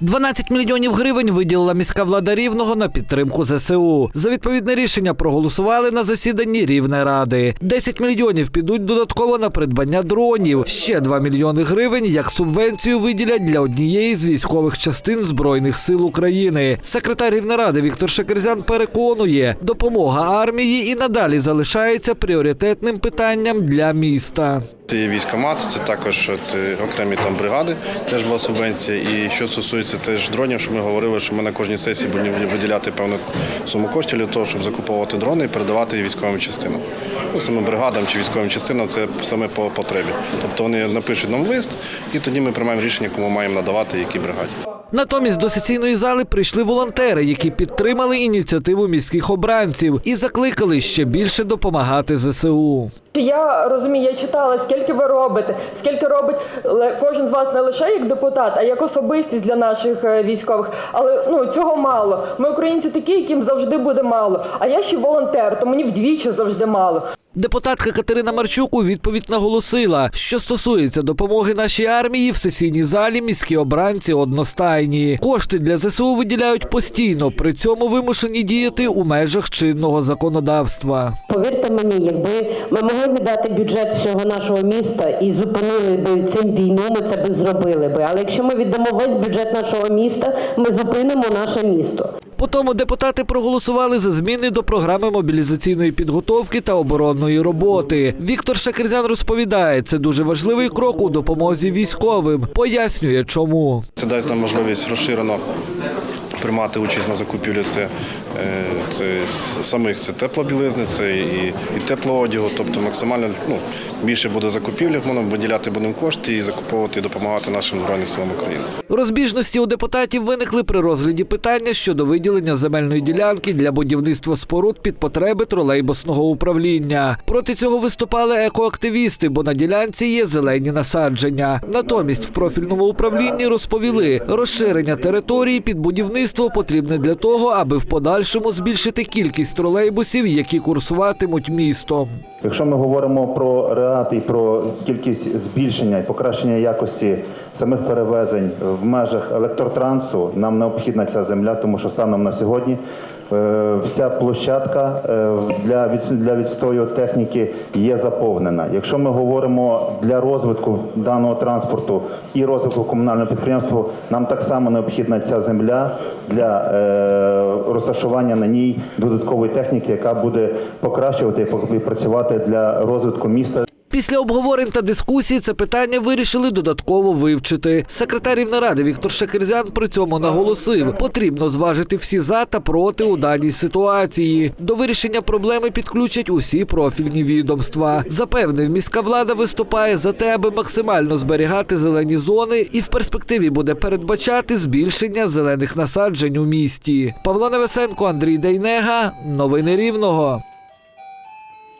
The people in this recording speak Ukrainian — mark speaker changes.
Speaker 1: 12 мільйонів гривень виділила міська влада Рівного на підтримку ЗСУ. За відповідне рішення проголосували на засіданні Рівнеради. 10 мільйонів підуть додатково на придбання дронів. Ще 2 мільйони гривень як субвенцію виділять для однієї з військових частин Збройних сил України. Секретар Рівнеради Віктор Шекерзян переконує, допомога армії і надалі залишається пріоритетним питанням для міста.
Speaker 2: Це є військомат, це також от, е, окремі там бригади, теж була субвенція. І що стосується теж дронів, що ми говорили, що ми на кожній сесії будемо виділяти певну суму коштів для того, щоб закуповувати дрони і передавати військовим частинам. Ну, саме бригадам чи військовим частинам це саме по потребі. Тобто вони напишуть нам лист, і тоді ми приймаємо рішення, кому маємо надавати якій бригаді.
Speaker 1: Натомість до сесійної зали прийшли волонтери, які підтримали ініціативу міських обранців і закликали ще більше допомагати ЗСУ.
Speaker 3: Я розумію, я читала, скільки ви робите, скільки робить кожен з вас не лише як депутат, а як особистість для наших е, військових. Але ну цього мало. Ми українці такі, яким завжди буде мало. А я ще волонтер, то мені вдвічі завжди мало.
Speaker 1: Депутатка Катерина Марчук у відповідь наголосила, що стосується допомоги нашій армії в сесійній залі міські обранці одностайні. Кошти для ЗСУ виділяють постійно, при цьому вимушені діяти у межах чинного законодавства.
Speaker 4: Повірте мені, якби ми могли віддати бюджет всього нашого міста і зупинили би цим війну, ми це би зробили би. Але якщо ми віддамо весь бюджет нашого міста, ми зупинимо наше місто.
Speaker 1: Потому депутати проголосували за зміни до програми мобілізаційної підготовки та оборонної роботи. Віктор Шакерзян розповідає, це дуже важливий крок у допомозі військовим. Пояснює, чому.
Speaker 2: Це дасть нам можливість розширено приймати участь на закупівлі це, е, самих це теплобілизни, це і, і теплоодягу, тобто максимально ну, більше буде закупівлі, ми виділяти будемо кошти і закуповувати і допомагати нашим Збройним силам України.
Speaker 1: Розбіжності у депутатів виникли при розгляді питання щодо виділення земельної ділянки для будівництва споруд під потреби тролейбусного управління. Проти цього виступали екоактивісти, бо на ділянці є зелені насадження. Натомість в профільному управлінні розповіли, розширення території під будівництво потрібне для того, аби в подальшому збільшити кількість тролейбусів, які курсуватимуть містом.
Speaker 5: Якщо ми говоримо про РЕАТ і про кількість збільшення і покращення якості самих перевезень в межах електротрансу, нам необхідна ця земля, тому що станом на сьогодні е, вся площадка е, для відстою техніки є заповнена. Якщо ми говоримо для розвитку даного транспорту і розвитку комунального підприємства, нам так само необхідна ця земля для е, розташування на ній додаткової техніки, яка буде покращувати і пок- і для розвитку міста.
Speaker 1: Після обговорень та дискусій це питання вирішили додатково вивчити. Секретар Рівнеради Віктор Шакерзян при цьому наголосив, потрібно зважити всі за та проти у даній ситуації. До вирішення проблеми підключать усі профільні відомства. Запевнив, міська влада виступає за те, аби максимально зберігати зелені зони і в перспективі буде передбачати збільшення зелених насаджень у місті. Павло Невесенко, Андрій Дейнега. Новини Рівного.